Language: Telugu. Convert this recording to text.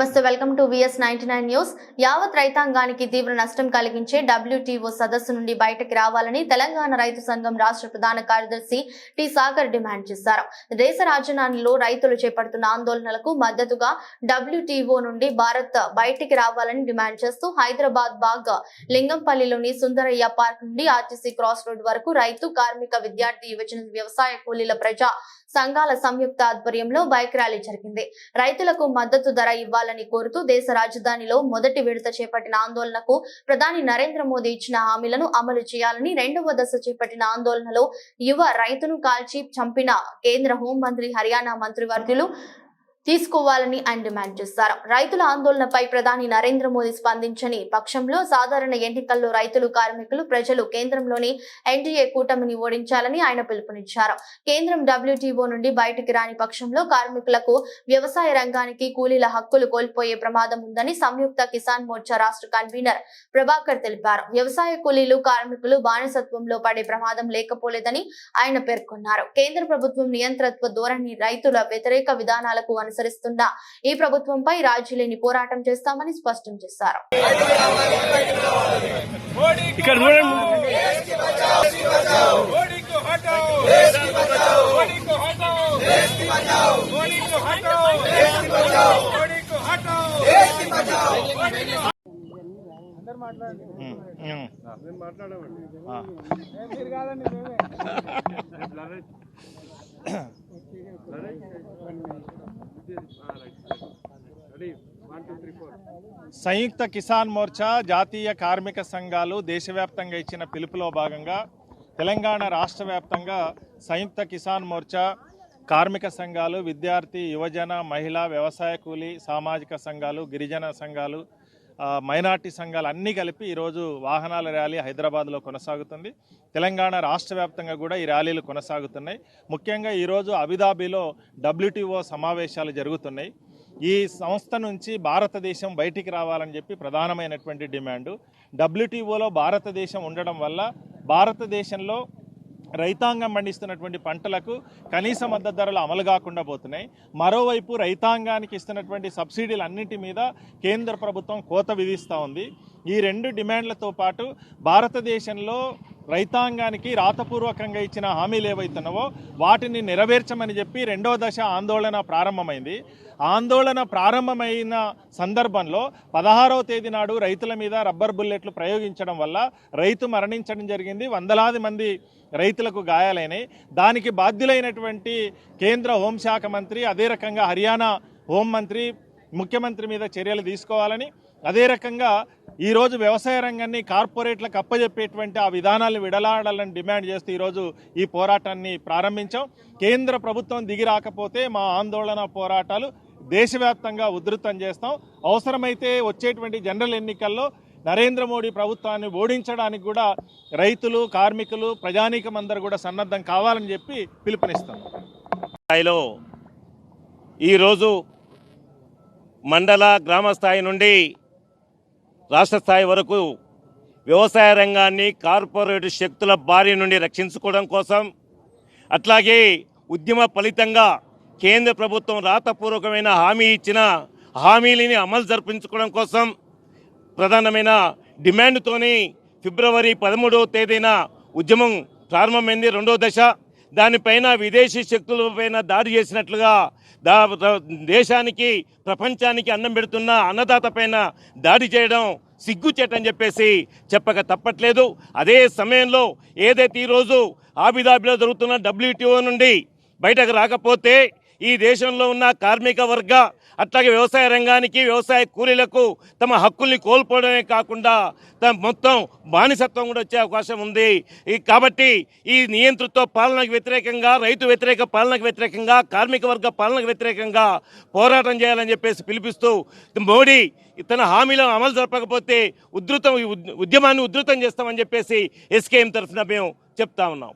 నమస్తే welcome to VS ninety nine news. యావత్ రైతాంగానికి తీవ్ర నష్టం కలిగించే డబ్ల్యూటీఓ సదస్సు నుండి బయటకు రావాలని తెలంగాణ రైతు సంఘం రాష్ట్ర ప్రధాన కార్యదర్శి టి సాగర్ డిమాండ్ చేశారు. దేశ రాజధానిలో రైతులు చేపడుతున్న ఆందోళనలకు మద్దతుగా డబ్ల్యూటీఓ నుండి భారత్ బయటికి రావాలని డిమాండ్ చేస్తూ హైదరాబాద్ బాగ్ లింగంపల్లిలోని సుందరయ్య పార్క్ నుండి ఆర్టీసీ క్రాస్ రోడ్ వరకు రైతు కార్మిక విద్యార్థి యువజన వ్యవసాయ కూలీల ప్రజా సంఘాల సంయుక్త ఆధ్వర్యంలో బైక్ ర్యాలీ జరిగింది. రైతులకు మద్దతు ధర ఇవ్వాలని కోరుతూ దేశ రాజధానిలో మొదటి విడత చేపట్టిన ఆందోళనకు ప్రధాని నరేంద్ర మోదీ ఇచ్చిన హామీలను అమలు చేయాలని రెండవ దశ చేపట్టిన ఆందోళనలో యువ రైతును కాల్చి చంపిన కేంద్ర హోంమంత్రి హర్యానా మంత్రివర్యులు తీసుకోవాలని ఆయన డిమాండ్ చేశారు. రైతుల ఆందోళనపై ప్రధాని నరేంద్ర మోదీ స్పందించని పక్షంలో సాధారణ ఎన్నికల్లో రైతులు కార్మికులు ప్రజలు కేంద్రంలోని ఎన్డీఏ కూటమిని ఓడించాలని ఆయన పిలుపునిచ్చారు. కేంద్రం డబ్ల్యూటీఓ నుండి బయటికి రాని పక్షంలో కార్మికులకు వ్యవసాయ రంగానికి కూలీల హక్కులు కోల్పోయే ప్రమాదం ఉందని సంయుక్త కిసాన్ మోర్చా రాష్ట్ర కన్వీనర్ ప్రభాకర్ తెలిపారు. వ్యవసాయ కూలీలు కార్మికులు బానిసత్వంలో పడే ప్రమాదం లేకపోలేదని ఆయన పేర్కొన్నారు. కేంద్ర ప్రభుత్వం నియంత్రత్వ ధోరణి రైతుల వ్యతిరేక విధానాలకు అనుసరిస్తున్న ఈ ప్రభుత్వంపై రాజీలేని పోరాటం చేస్తామని స్పష్టం చేశారు. మాట్లాడండి. మాట్లాడమండి సంయుక్త కిసాన్ మోర్చా జాతీయ కార్మిక సంఘాలు దేశవ్యాప్తంగా ఇచ్చిన పిలుపులో భాగంగా తెలంగాణ రాష్ట్ర వ్యాప్తంగా సంయుక్త కిసాన్ మోర్చా కార్మిక సంఘాలు విద్యార్థి యువజన మహిళా వ్యవసాయ కూలీ సామాజిక సంఘాలు గిరిజన సంఘాలు మైనార్టీ సంఘాలు అన్నీ కలిపి ఈరోజు వాహనాల ర్యాలీ హైదరాబాద్లో కొనసాగుతుంది. తెలంగాణ రాష్ట్ర వ్యాప్తంగా కూడా ఈ ర్యాలీలు కొనసాగుతున్నాయి. ముఖ్యంగా ఈరోజు అబుదాబిలో డబ్ల్యూటీఓ సమావేశాలు జరుగుతున్నాయి. ఈ సంస్థ నుంచి భారతదేశం బయటికి రావాలని చెప్పి ప్రధానమైనటువంటి డిమాండు. డబ్ల్యూటీఓలో భారతదేశం ఉండడం వల్ల భారతదేశంలో రైతాంగం పండిస్తున్నటువంటి పంటలకు కనీస మద్దతు ధరలు అమలు కాకుండా పోతున్నాయి. మరోవైపు రైతాంగానికి ఇస్తున్నటువంటి సబ్సిడీలు అన్నింటి మీద కేంద్ర ప్రభుత్వం కోత విధిస్తూ ఉంది. ఈ రెండు డిమాండ్లతో పాటు భారతదేశంలో రైతాంగానికి రాతపూర్వకంగా ఇచ్చిన హామీలు ఏవైతున్నావో వాటిని నెరవేర్చమని చెప్పి రెండో దశ ఆందోళన ప్రారంభమైంది. ఆందోళన ప్రారంభమైన సందర్భంలో పదహారవ తేదీ నాడు రైతుల మీద రబ్బర్ బుల్లెట్లు ప్రయోగించడం వల్ల రైతు మరణించడం జరిగింది. వందలాది మంది రైతులకు గాయాలైనాయి. దానికి బాధ్యులైనటువంటి కేంద్ర హోంశాఖ మంత్రి అదే రకంగా హర్యానా హోంమంత్రి ముఖ్యమంత్రి మీద చర్యలు తీసుకోవాలని అదే రకంగా ఈరోజు వ్యవసాయ రంగాన్ని కార్పొరేట్లకు అప్పజెప్పేటువంటి ఆ విధానాలు విడలాడాలని డిమాండ్ చేస్తూ ఈరోజు ఈ పోరాటాన్ని ప్రారంభించాం. కేంద్ర ప్రభుత్వం దిగి రాకపోతే మా ఆందోళన పోరాటాలు దేశవ్యాప్తంగా ఉధృతం చేస్తాం. అవసరమైతే వచ్చేటువంటి జనరల్ ఎన్నికల్లో నరేంద్ర మోడీ ప్రభుత్వాన్ని ఓడించడానికి కూడా రైతులు కార్మికులు ప్రజానీకం అందరూ కూడా సన్నద్ధం కావాలని చెప్పి పిలుపునిస్తాం. స్థాయిలో ఈరోజు మండల గ్రామ స్థాయి నుండి రాష్ట్ర స్థాయి వరకు వ్యవసాయ రంగాన్ని కార్పొరేట్ శక్తుల బారి నుండి రక్షించుకోవడం కోసం అట్లాగే ఉద్యమ ఫలితంగా కేంద్ర ప్రభుత్వం రాతపూర్వకమైన హామీ ఇచ్చిన హామీలని అమలు జరిపించుకోవడం కోసం ప్రధానమైన డిమాండ్తోని ఫిబ్రవరి పదమూడవ తేదీన ఉద్యమం ప్రారంభమైంది. రెండో దశ దానిపైన విదేశీ శక్తులపైన దాడి చేసినట్లుగా దా దేశానికి ప్రపంచానికి అన్నం పెడుతున్న అన్నదాత పైన దాడి చేయడం సిగ్గుచేటని చెప్పేసి చెప్పక తప్పట్లేదు. అదే సమయంలో ఏదైతే ఈరోజు ఆబిదాబిలో జరుగుతున్న డబ్ల్యూటీఓ నుండి బయటకు రాకపోతే ఈ దేశంలో ఉన్న కార్మిక వర్గ అట్లాగే వ్యవసాయ రంగానికి వ్యవసాయ కూలీలకు తమ హక్కుల్ని కోల్పోవడమే కాకుండా తమ మొత్తం బానిసత్వం కూడా వచ్చే అవకాశం ఉంది. ఈ కాబట్టి ఈ నియంతృత్వ పాలనకు వ్యతిరేకంగా రైతు వ్యతిరేక పాలనకు వ్యతిరేకంగా కార్మిక వర్గ పాలనకు వ్యతిరేకంగా పోరాటం చేయాలని చెప్పేసి పిలిపిస్తూ మోడీ తన హామీలను అమలు జరపకపోతే ఉధృతం ఉద్యమాన్ని ఉధృతం చేస్తామని చెప్పేసి ఎస్కేఎం తరఫున మేము చెప్తా ఉన్నాం.